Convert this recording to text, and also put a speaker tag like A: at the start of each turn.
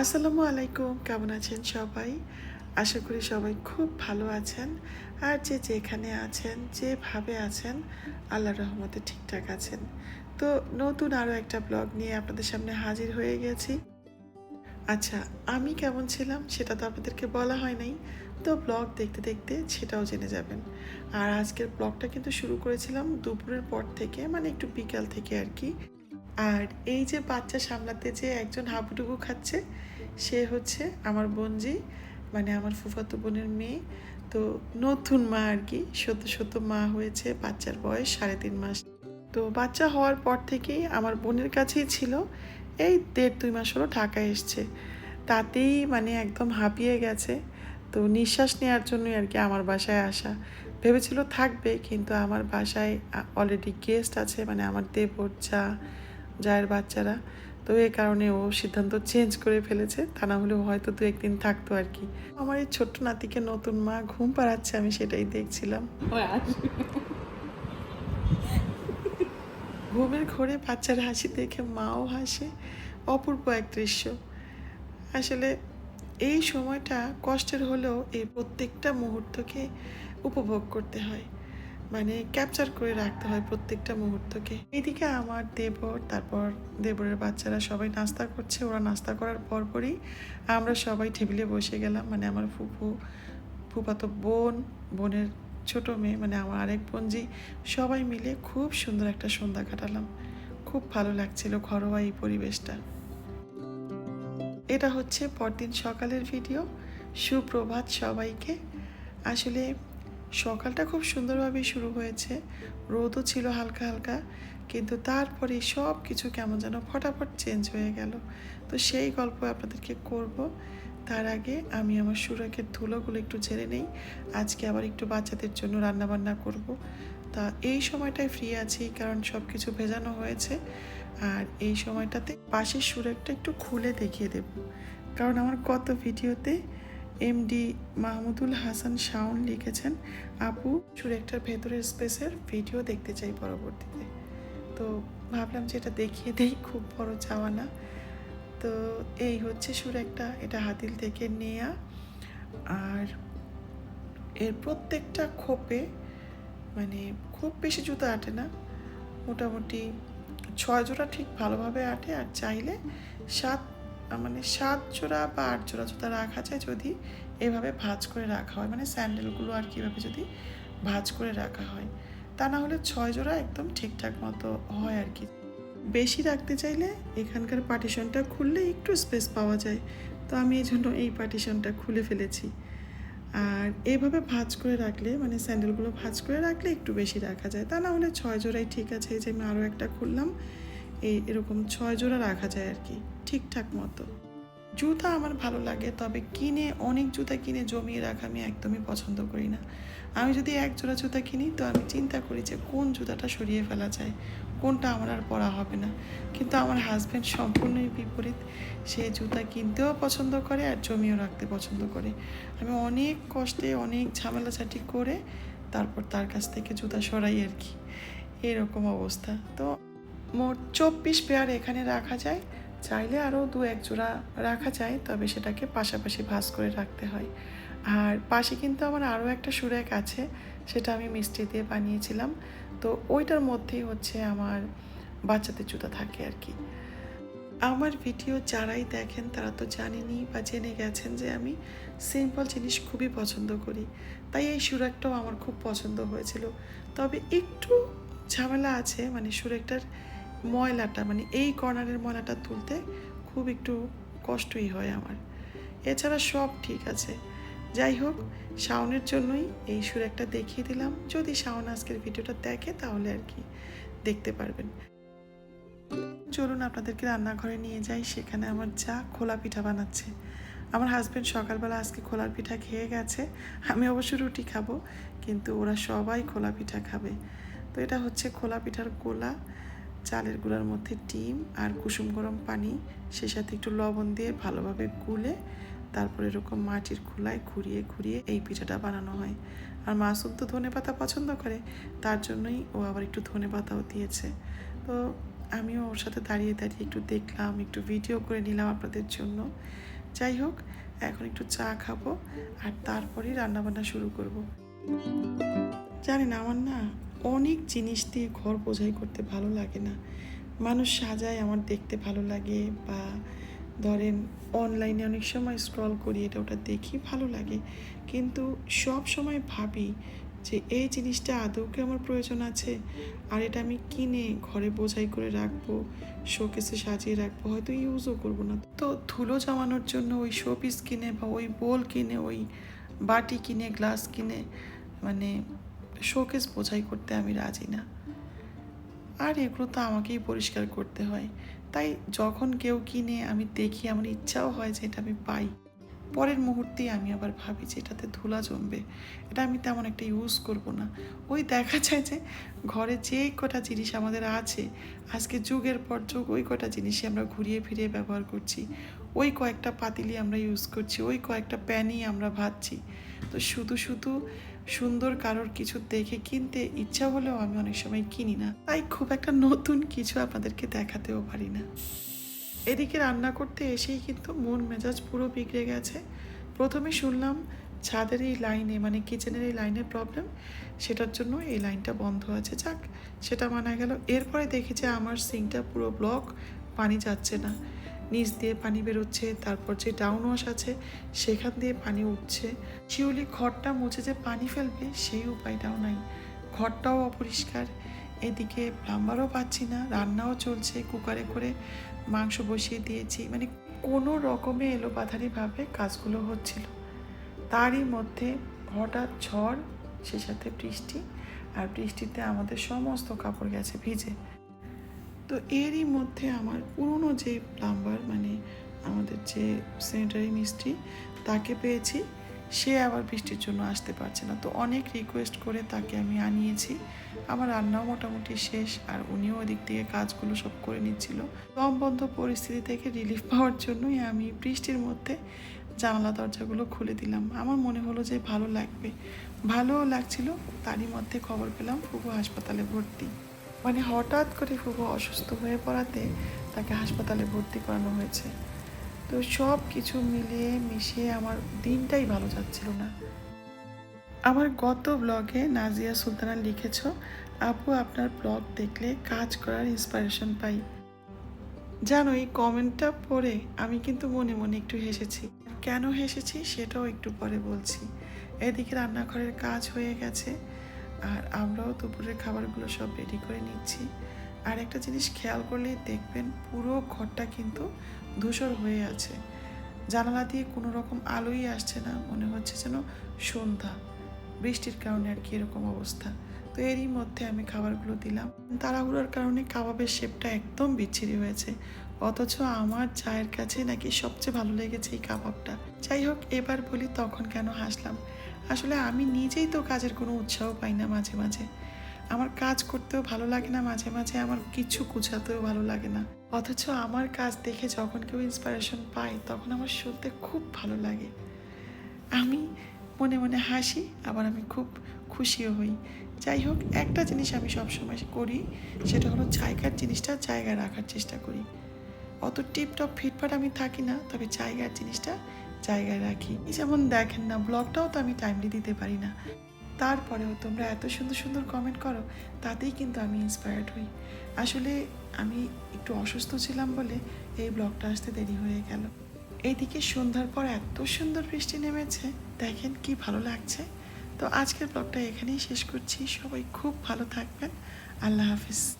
A: আসসালামু আলাইকুম, কেমন আছেন সবাই? আশা করি সবাই খুব ভালো আছেন। আর যে যেখানে আছেন, যেভাবে আছেন আল্লাহ রহমতে ঠিকঠাক আছেন। তো নতুন আরও একটা ব্লগ নিয়ে আপনাদের সামনে হাজির হয়ে গেছি। আচ্ছা আমি কেমন ছিলাম সেটা তো আপনাদেরকে বলা হয় নাই। তো ব্লগ দেখতে দেখতে সেটাও জেনে যাবেন। আর আজকের ব্লগটা কিন্তু শুরু করেছিলাম দুপুরের পর থেকে মানে একটু বিকাল থেকে আর কি। আর এই যে বাচ্চা সামলাতে যে একজন হাবুডুবু খাচ্ছে, সে হচ্ছে আমার বোনজি মানে আমার ফুফাতো বোনের মেয়ে। তো নতুন মা আর কি সত্য সত্য মা হয়েছে, বাচ্চার বয়স সাড়ে তিন মাস। তো বাচ্চা হওয়ার পর থেকেই আমার বোনের কাছেই ছিল। এই দেড় দুই মাস হলো ঢাকায় এসছে। তাতেই মানে একদম হাঁপিয়ে গেছে। তো নিঃশ্বাস নেওয়ার জন্যই আর কি আমার বাসায় আসা। ভেবেছিল থাকবে, কিন্তু আমার বাসায় অলরেডি গেস্ট আছে মানে আমার দেবর যা জায়ের বাচ্চারা। তো এই কারণে ও সিদ্ধান্ত চেঞ্জ করে ফেলেছে। তা না হলেও হয়তো দু একদিন থাকতো আর কি। আমার এই ছোট্ট নাতিকে নতুন মা ঘুম পাড়াচ্ছে আমি সেটাই দেখছিলাম। ঘুমের ঘোরে বাচ্চার হাসি দেখে মাও হাসে। অপূর্ব এক দৃশ্য। আসলে এই সময়টা কষ্টের হলেও এই প্রত্যেকটা মুহূর্তকে উপভোগ করতে হয়। মানে ক্যাপচার করে রাখতে হয় প্রত্যেকটা মুহূর্তকে। এদিকে আমার দেবর, তারপর দেবরের বাচ্চারা সবাই নাস্তা করছে, ওরা নাস্তা করার পরপরই আমরা সবাই টেবিলে বসে গেলাম। মানে আমার ফুফু ফুফাতো বোন, বোনের ছোট মেয়ে মানে আমার আরেক বোনজি, সবাই মিলে খুব সুন্দর একটা সন্ধ্যা কাটালাম। খুব ভালো লাগছিল ঘরোয়া এই পরিবেশটা। এটা হচ্ছে পরদিন সকালের ভিডিও সুপ্রভাত সবাইকে। আসলে সকালটা খুব সুন্দরভাবে শুরু হয়েছে। রোদও ছিল হালকা হালকা, কিন্তু তারপরে সব কিছু কেমন যেন ফটাফট চেঞ্জ হয়ে গেল। তো সেই গল্প আপনাদেরকে করব। তার আগে আমি আমার সুরাকের ধুলোগুলো একটু ঝেড়ে নেই। আজকে আবার একটু বাচ্চাদের জন্য রান্নাবান্না করব। তা এই সময়টায় ফ্রি আছি, কারণ সব কিছু ভেজানো হয়েছে। আর এই সময়টাতে পাশের সুরেকটা একটু খুলে দেখিয়ে দেব। কারণ আমার গত ভিডিওতে এমডি মাহমুদুল হাসান শাওন লিখেছেন, আপু সুরেকটার ভেতরের স্পেসের ভিডিও দেখতে চাই পরবর্তীতে। তো ভাবলাম যে এটা দেখিয়ে দেই, খুব বড় চাওয়া না। তো এই হচ্ছে সুরেকটা এটা হাতিল থেকে নেয়া। আর এর প্রত্যেকটা খোপে মানে খুব বেশি জুতো আটে না, মোটামুটি ছয় জোড়া ঠিক ভালোভাবে আটে। আর চাইলে সাত মানে সাত জোড়া বা আট জোড়া জুতা রাখা যায় যদি এভাবে ভাঁজ করে রাখা হয় মানে স্যান্ডেলগুলো আর কীভাবে যদি ভাঁজ করে রাখা হয়। তা না হলে ছয় জোড়া একদম ঠিকঠাক মতো হয় আর কি। বেশি রাখতে চাইলে এখানকার পার্টিশনটা খুললে একটু স্পেস পাওয়া যায়। তো আমি এই জন্য এই পার্টিশনটা খুলে ফেলেছি। আর এইভাবে ভাঁজ করে রাখলে মানে স্যান্ডেলগুলো ভাঁজ করে রাখলে একটু বেশি রাখা যায়। তা না হলে ছয় জোড়াই ঠিক আছে, এই যে আমি আরও একটা খুললাম, এই এরকম ছয় জোড়া রাখা যায় আর কি। ঠিকঠাক মতো। জুতা আমার ভালো লাগে, তবে কিনে, অনেক জুতা কিনে জমিয়ে রাখা আমি একদমই পছন্দ করি না। আমি যদি এক জোড়া জুতা কিনি, তো আমি চিন্তা করি যে কোন জুতাটা সরিয়ে ফেলা যায়, কোনটা আমার আর পরা হবে না। কিন্তু আমার হাজব্যান্ড সম্পূর্ণই বিপরীত। সে জুতা কিনতেও পছন্দ করে আর জমিয়েও রাখতে পছন্দ করে। আমি অনেক কষ্টে, অনেক ঝামেলাঝাটি করে তারপর তার কাছ থেকে জুতা সরাই আর কি। এরকম অবস্থা। তো মোট চব্বিশ পেয়ার এখানে রাখা যায়। চাইলে আরও দু এক জোড়া রাখা যায়, তবে সেটাকে পাশাপাশি ভাঁজ করে রাখতে হয়। আর পাশে কিন্তু আমার আরও একটা সুরেক আছে, সেটা আমি মিষ্টি দিয়ে বানিয়েছিলাম। তো ওইটার মধ্যেই হচ্ছে আমার বাচ্চাদের জুতা থাকে আর কি। আমার ভিডিও যারাই দেখেন, তারা তো জানেনি বা জেনে গেছেন যে আমি সিম্পল জিনিস খুবই পছন্দ করি। তাই এই সুরেকটাও আমার খুব পছন্দ হয়েছিল। তবে একটু ঝামেলা আছে মানে সুরেকটার ময়লাটা মানে এই কর্নারের ময়লাটা তুলতে খুব একটু কষ্টই হয় আমার। এছাড়া সব ঠিক আছে। যাই হোক, শাওনের জন্যই এই সুর একটা দেখিয়ে দিলাম। যদি শাওন আজকের ভিডিওটা দেখে, তাহলে আর কি দেখতে পারবেন। চলুন আপনাদেরকে রান্নাঘরে নিয়ে যাই। সেখানে আমার যা খোলা পিঠা বানাচ্ছে। আমার হাজব্যান্ড সকালবেলা আজকে খোলার পিঠা খেয়ে গেছে। আমি অবশ্য রুটি খাব, কিন্তু ওরা সবাই খোলা পিঠা খাবে। তো এটা হচ্ছে খোলা পিঠার গোলা চালের গুঁড়ার মধ্যে ডিম আর কুসুম গরম পানি সে সাথে একটু লবণ দিয়ে ভালোভাবে গুলে তারপর এরকম মাটির খোলায় ঘুরিয়ে ঘুরিয়ে এই পিঠাটা বানানো হয়। আর মাসুম তো ধনে পাতা পছন্দ করে, তার জন্যই ও আবার একটু ধনে পাতাও দিয়েছে। তো আমিও ওর সাথে দাঁড়িয়ে দাঁড়িয়ে একটু দেখলাম, একটু ভিডিও করে নিলাম আপনাদের জন্য। যাই হোক, এখন একটু চা খাব আর তারপরেই রান্নাবান্না শুরু করব। জানি না আমার না অনেক জিনিস দিয়ে ঘর বোঝাই করতে ভালো লাগে না। মানুষ সাজায়, আমার দেখতে ভালো লাগে বা ধরেন অনলাইনে অনেক সময় স্ক্রল করি, এটা ওটা দেখি ভালো লাগে। কিন্তু সব সময় ভাবি যে এই জিনিসটা আদৌ কি আমার প্রয়োজন আছে? আর এটা আমি কিনে ঘরে বোঝাই করে রাখব শোকেসে সাজিয়ে রাখব, হয়তো ইউজও করব না। তো ধুলো জমানোর জন্য ওই শোপিস কিনে বা ওই বোল কিনে, ওই বাটি কিনে গ্লাস কিনে মানে শোকেস বোঝাই করতে আমি রাজি না। আর এগুলো তো আমাকেই পরিষ্কার করতে হয়। তাই যখন কেউ কিনে আমি দেখি আমার ইচ্ছাও হয় যে এটা আমি পাই। পরের মুহূর্তেই আমি আবার ভাবি যে এটাতে ধুলা জমবে। এটা আমি তেমন একটা ইউজ করব না। ওই দেখা যায় যে ঘরে যে কটা জিনিস আমাদের আছে, আজকে যুগের পর যুগ, ওই কটা জিনিসই আমরা ঘুরিয়ে ফিরিয়ে ব্যবহার করছি। ওই কয়েকটা পাতিলি আমরা ইউজ করছি, ওই কয়েকটা প্যানই আমরা ভাজছি। তো শুধু শুধু সুন্দর কারোর কিছু দেখে কিনতে ইচ্ছা হলেও আমি অনেক সময় কিনি না। তাই খুব একটা নতুন কিছু আপনাদেরকে দেখাতেও পারি না। এদিকে রান্না করতে এসেই কিন্তু মন মেজাজ পুরো বিগড়ে গেছে। প্রথমে শুনলাম ছাদের এই লাইনে মানে কিচেনের এই লাইনের প্রবলেম, সেটার জন্য এই লাইনটা বন্ধ আছে। যাক, সেটা মানা গেল। এরপরে দেখি যে আমার সিঙ্কটা পুরো ব্লক, পানি যাচ্ছে না। নিচ দিয়ে পানি বেরোচ্ছে, তারপর যে ডাউন ওয়াশ আছে, সেখান দিয়ে পানি উঠছে। শিউলি ঘরটা মুছে যে পানি ফেলবে, সেই উপায়টাও নাই। ঘরটাও অপরিষ্কার। এদিকে প্লাম্বারও পাচ্ছি না, রান্নাও চলছে কুকারে করে মাংস বসিয়ে দিয়েছি। মানে কোনো রকমে এলোপাথারিভাবে কাজগুলো হচ্ছিল। তারই মধ্যে হঠাৎ ঝড়, সে সাথে বৃষ্টি, আর বৃষ্টিতে আমাদের সমস্ত কাপড় গেছে ভিজে। তো এরই মধ্যে আমার পুরনো যে প্লাম্বার মানে আমাদের যে স্যানিটারি মিস্ত্রি, তাকে পেয়েছি। সে আবার বৃষ্টির জন্য আসতে পারছে না। তো অনেক রিকোয়েস্ট করে তাকে আমি আনিয়েছি। আমার রান্নাও মোটামুটি শেষ, আর উনিও ওদিক থেকে কাজগুলো সব করে নিচ্ছিল। দম বন্ধ পরিস্থিতি থেকে রিলিফ পাওয়ার জন্যই আমি বৃষ্টির মধ্যে জানালা দরজাগুলো খুলে দিলাম। আমার মনে হলো যে ভালো লাগবে। ভালোও লাগছিল, তারই মধ্যে খবর পেলাম ফুবু হাসপাতালে ভর্তি। মানে হঠাৎ করে ফুবু অসুস্থ হয়ে পড়াতে তাকে হাসপাতালে ভর্তি করানো হয়েছে। তো সব কিছু মিলিয়ে মিশিয়ে আমার দিনটাই ভালো যাচ্ছিল না। আমার গত ব্লগে নাজিয়া সুলতানা লিখেছ, আপু, আপনার ব্লগ দেখলে কাজ করার ইন্সপিরেশন পাই। জানো এই কমেন্টটা পড়ে আমি কিন্তু মনে মনে একটু হেসেছি। কেন হেসেছি সেটাও একটু পরে বলছি। এদিকে রান্নাঘরের কাজ হয়ে গেছে। আর আমরাও দুপুরের খাবারগুলো সব রেডি করে নিচ্ছি। আর একটা জিনিস খেয়াল করলেই দেখবেন পুরো ঘরটা কিন্তু ধূসর হয়ে আছে। জানালা দিয়ে কোনো রকম আলোই আসছে না, মনে হচ্ছে যেন সন্ধ্যা। বৃষ্টির কারণে আর কি এরকম অবস্থা। তো এরই মধ্যে আমি খাবারগুলো দিলাম। তাড়াহুড়োর কারণে কাবাবের শেপটা একদম বিচ্ছিরি হয়েছে। অথচ আমার চায়ের কাছে নাকি সবচেয়ে ভালো লেগেছে এই কাবাবটা। যাই হোক, এবার বলি তখন কেন হাসলাম। আসলে আমি নিজেই তো কাজের কোনো উৎসাহ পাই না মাঝে মাঝে। আমার কাজ করতেও ভালো লাগে না, মাঝে মাঝে আমার কিছু গুছাতেও ভালো লাগে না। অথচ আমার কাজ দেখে যখন কেউ ইন্সপিরেশন পায়, তখন আমার শুনতে খুব ভালো লাগে। আমি মনে মনে হাসি, আবার আমি খুব খুশিও হই। যাই হোক, একটা জিনিস আমি সবসময় করি, সেটা হলো জায়গার জিনিসটা জায়গায় রাখার চেষ্টা করি। অত টিপটপ ফিটফাট আমি থাকি না, তবে জায়গার জিনিসটা জায়গায় রাখি। যেমন দেখেন না, ব্লগটাও তো আমি টাইমলি দিতে পারি না। তারপরেও তোমরা এত সুন্দর সুন্দর কমেন্ট করো, তাতেই কিন্তু আমি ইন্সপায়ার্ড হই। আসলে আমি একটু অসুস্থ ছিলাম বলে এই ব্লগটা আসতে দেরি হয়ে গেল। এইদিকে সন্ধ্যার পর এত সুন্দর বৃষ্টি নেমেছে, দেখেন কি ভালো লাগছে। তো আজকের ব্লগটা এখানেই শেষ করছি। সবাই খুব ভালো থাকবেন। আল্লাহ হাফিজ।